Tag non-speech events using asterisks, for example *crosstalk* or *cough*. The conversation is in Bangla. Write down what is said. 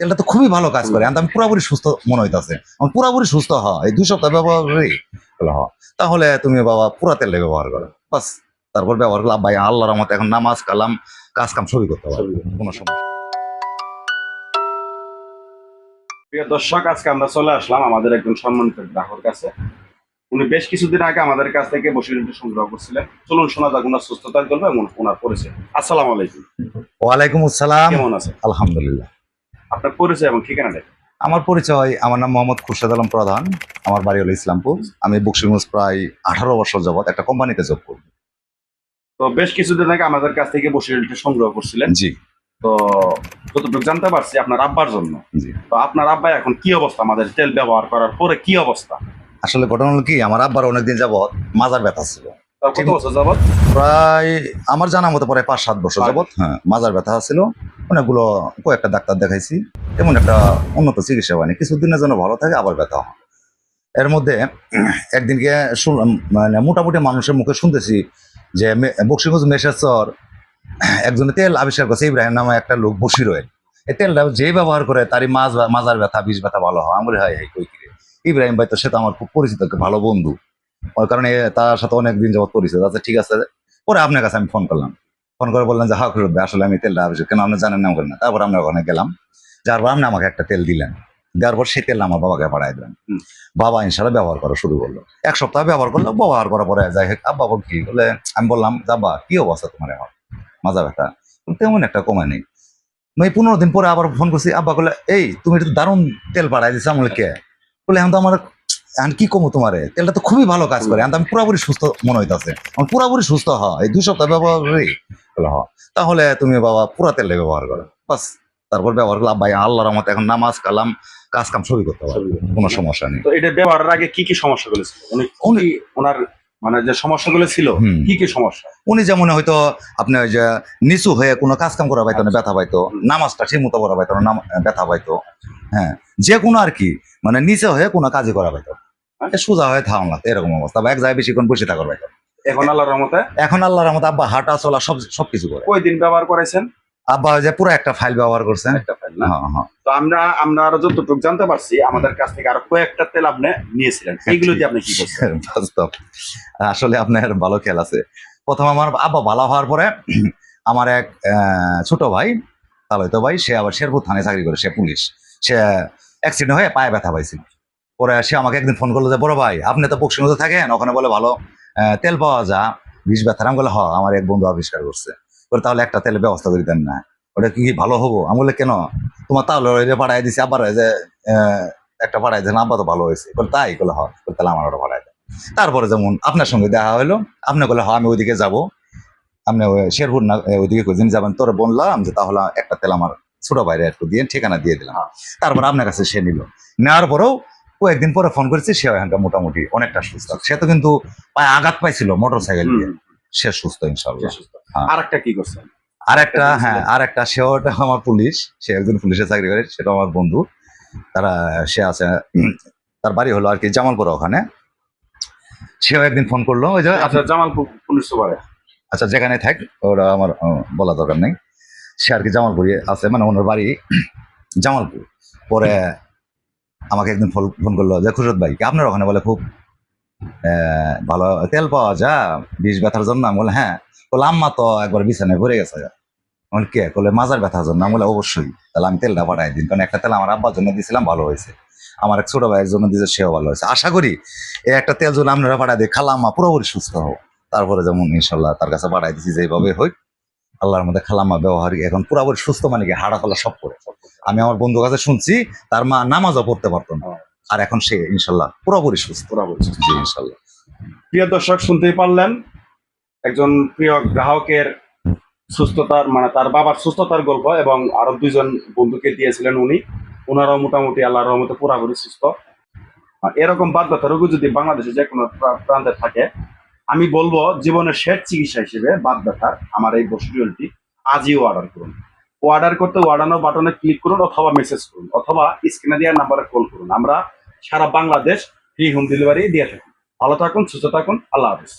তেলটা তো খুবই ভালো কাজ করে আমি পুরোপুরি সুস্থ মনে হইতাছে। আমার পুরোপুরি সুস্থ হ এই দুই সপ্তাহ ব্যবহার করি তাহলে তুমি বাবা পুরা তেলটা ব্যবহার করো। বাস তারপর ব্যবহার করলাম ভাই আল্লাহর মতো এখন নামাজ কালাম কাজ কাম সবই করতে পারব কোনো সমস্যা প্রিয় দর্শক আজকে আমরা চলে আসলাম আমাদের একজন সম্মানিত গ্রাহকের কাছে। উনি বেশ কিছুদিন আগে আমাদের কাছ থেকে বসে সংগ্রহ করছিলেন। চলুন শোনা যাক ওনার সুস্থতার গল্প এবং ওনার পরিচয়। আসসালামু আলাইকুম। ওয়ালাইকুম আসসালাম। কেমন আছেন? আলহামদুলিল্লাহ। আপনার পরিচয় এবং ঠিকানা দেখেন আমার পরিচয় আমার নাম মোহাম্মদ খুরশেদ আলম প্রধান। আমার বাড়ি হলো ইসলামপুর। আমি বক্সিগঞ্জ প্রায় আঠারো বছর যাবত একটা কোম্পানিতে জব করি। তো বেশ কিছুদিন আগে আমাদের কাছ থেকে বসে সংগ্রহ করছিলেন। জি। তো যতটুকু জানতে পারছি আপনার আব্বার জন্য। জি। তো আপনার আব্বা এখন কি অবস্থা? আমাদের তেল ব্যবহার করার পরে কি অবস্থা? আসলে ঘটনা হলো কি আমার আব্বার অনেকদিন যাবত মাজার ব্যথা ছিল। কত বছর যাবত প্রায় আমার জানা মতো পরে পাঁচ সাত বছর যাবত হ্যাঁ মাজার ব্যথা ছিল অনেকগুলো কয়েকটা ডাক্তার দেখাইছি। তেমন একটা উন্নত চিকিৎসা হয়নি। কিছুদিনের জন্য ভালো থাকে আবার ব্যথা হয়। এর মধ্যে *clears throat* একদিনকে মানে মোটামুটি মানুষের মুখে শুনতেছি যে বক্সিগঞ্জ মেশেশ্বর *clears throat* একজনের তেল আবিষ্কার করছে ইব্রাহিম নামে একটা লোক বসি রয়ে এই তেলটা যে ব্যবহার করে তারই মাছ মাজার ব্যথা বিষ ব্যথা ভালো হয়। আমার হয় কই কিরে? ইব্রাহিম ভাই তো সে তো আমার খুব পরিচিত ভালো বন্ধু। ওই কারণে তার সাথে অনেক দিন যাবত পরিচিত। আচ্ছা ঠিক আছে। পরে আপনার কাছে আমি ফোন করলাম। ফোন করে বললেন যে হ্যাঁ খুরুদ আসলে আমি তেলটা আবিষ্কার কেন আপনি জানেন না? করেন না তারপর আমরা ওখানে গেলাম। যার পর আপনি আমাকে একটা তেল দিলেন। দেওয়ার পর সেই তেল আমার বাবাকে পাঠাই দিলেন। বাবা ইনশাল্লাহ ব্যবহার করা শুরু করল। এক সপ্তাহ ব্যবহার করল ব্যবহার করার পরে যাই হোক আব্বা বল কি বলে আমি বললাম যাবা কি অবস্থা তোমার এখন? মাজা ব্যথা? তেমন একটা কমে নেই। আমি পনেরো দিন পরে আবার ফোন করছি। আব্বা বলে এই তুমি একটু দারুণ তেল পাঠাই দিচ্ছ আমি বলি, কে? বলে এখন তো আমার এখন কি কমো তোমারে? তেলটা তো খুবই ভালো কাজ করে। আমি পুরোপুরি সুস্থ মনে হইতাছে। আমার পুরোপুরি সুস্থ হ। এই দুই সপ্তাহ ব্যবহার করি হ। তাহলে তুমি বাবা পুরা তেলটা ব্যবহার করো। বাস তারপর ব্যবহার করলাম। ভাই আল্লাহর মতো এখন নামাজ কালাম কাজ কাম সবই করতে পারব। কোনো সমস্যা নেই। তো এটা ব্যবহারের আগে কি কি সমস্যাগুলো ছিল? উনি উনি ওনার মানে যে সমস্যাগুলো ছিল। কি কি সমস্যা? উনি যেমন হয়তো আপনি ওই যে নিচু হয়ে কোনো কাজ কাম করা পাইতো না ব্যথা পাইতো। নামাজটা ঠিক মতো করা পাইতো না ব্যথা পাইতো। হ্যাঁ যে কোনো আর কি। মানে নিচে হয়ে কোনো কাজই করা পাইতো সোজা হয়ে না এরকম অবস্থা। বা এক জায়গায় বেশিক্ষণ বসে থাকার না। এখন আল্লাহর রহমতে? এখন আল্লাহর রহমতে আব্বা হাঁটা চলা সব সবকিছু করে। কয়দিন ব্যবহার করেছেন আব্বা যে পুরো একটা ফাইল ব্যবহার করছেন। একটা ফাইল না? হ্যাঁ হ্যাঁ। তো আমরা আমরা আরও যতটুকু জানতে পারছি আমাদের কাছ থেকে আরও কয়েকটা তেল আপনি নিয়েছিলেন। এইগুলো দিয়ে আপনি কি করছেন? *laughs* আসলে আপনার ভালো খেয়াল আছে। প্রথম আমার আব্বা ভালো হওয়ার পরে আমার এক আহ, ছোট ভাই তালয়তো ভাই সে আবার শেরপুর থানায় চাকরি করে সে পুলিশ। সে অ্যাক্সিডেন্ট হয়ে পায়ে ব্যথা পাইছিল পরে সে আমাকে একদিন ফোন করল যে বড় ভাই আপনি তো বক্সিংতে থাকেন ওখানে বলে ভালো তেল পাওয়া যা বিষ ব্যথার। আমি বলে হ আমার এক বন্ধু আবিষ্কার করছে। বলে তাহলে একটা তেলের ব্যবস্থা করে দেন না। ওটা কি ভালো হব? আমি বলে কেন? তোমার তাহলে ওইটা পাঠাই দিছি আবার যে একটা পাঠাই দেন আব্বা তো ভালো হয়েছে। বলে তাই? বলে হ। বলে, তাহলে আমার ওটা পাঠাই দেন। তারপরে যেমন আপনার সঙ্গে দেখা হলো আপনি বলে হ আমি ওইদিকে যাব। আপনি শেরপুর না ওইদিকে কোথাদিন যাবেন? তোরা বললাম যে তাহলে একটা তেল আমার ছোট বাইরে একটু দিয়ে ঠিকানা দিয়ে দিলাম। তারপর আপনার কাছে সে নিল। নেওয়ার পরেও কয়েকদিন পরে ফোন করেছে সে এখানটা মোটামুটি অনেকটা সুস্থ। সে তো কিন্তু পায়ে আঘাত পাইছিল মোটর সাইকেল দিয়ে। সে সুস্থ ইনশাল্লাহ হ্যাঁ। আর একটা কি করছেন আর একটা হ্যাঁ আর একটা সেও আমার পুলিশ। সে একজন পুলিশে চাকরি করে সেটা আমার বন্ধু। তারা সে আছে তার বাড়ি হলো আর কি জামালপুর ওখানে। সেও একদিন ফোন করল ওই যে আচ্ছা জামালপুর পুলিশ সুপারে। আচ্ছা যেখানে থাক ওরা আমার বলা দরকার নেই। সে আর কি জামালপুরে আছে মানে ওনার বাড়ি জামালপুর। পরে আমাকে একদিন ফোন ফোন করল যে, খুশরত ভাই আপনার ওখানে? বলে, খুব ভালো, তেল পাওয়া যা, বিষ ব্যথার জন্য? আমি বলে হ্যাঁ। বলে আম্মা তো একবার বিছানায় ভরে গেছে। আমি কে? বলে মাজার ব্যথার জন্য। আমি বলে অবশ্যই। তাহলে আমি তেলটা পাঠাই দিন, কারণ একটা তেল আমার আব্বার জন্য দিয়েছিলাম ভালো হয়েছে। আমার এক ছোট ভাইয়ের জন্য দিয়েছে, সেও ভালো হয়েছে। আশা করি এই একটা তেল যদি আপনারা পাঠাই দিই খালা, আম্মা পুরোপুরি সুস্থ হোক। তারপরে যেমন ইনশাল্লাহ তার কাছে পাঠাই দিছি যেভাবে হোক। আল্লাহর মধ্যে খালাম্মা ব্যবহার এখন পুরোপুরি সুস্থ মানে কি হাড়া ফলা সব করে। আমি আমার বন্ধুর কাছে শুনছি তার মা নামাজও পড়তে পারতো না। আর এখন সে ইনশাল্লাহ পুরোপুরি সুস্থ। পুরাপুরি সুস্থ। ইনশাল্লাহ। প্রিয় দর্শক শুনতেই পারলেন একজন প্রিয় গ্রাহকের সুস্থতার মানে তার বাবার সুস্থতার গল্প এবং আরও দুইজন বন্ধুকে দিয়েছিলেন উনি। ওনারাও মোটামুটি আল্লাহর রহমতে পুরাপুরি সুস্থ। এরকম বাদ ব্যথা রোগী যদি বাংলাদেশে যে কোনো প্রা- প্রান্তে থাকে আমি বলব, জীবনের শেষ চিকিৎসা হিসেবে বাদ ব্যথার আমার এই বসুরিয়লটি আজই অর্ডার করুন। অর্ডার করতে অর্ডানো বাটনে ক্লিক করুন অথবা মেসেজ করুন, অথবা স্ক্রিনে দেওয়ার নাম্বারে কল করুন। আমরা সারা বাংলাদেশ ফ্রি হোম ডেলিভারি দিয়ে থাকি। ভালো থাকুন, সুস্থ থাকুন, আল্লাহ হাফিজ।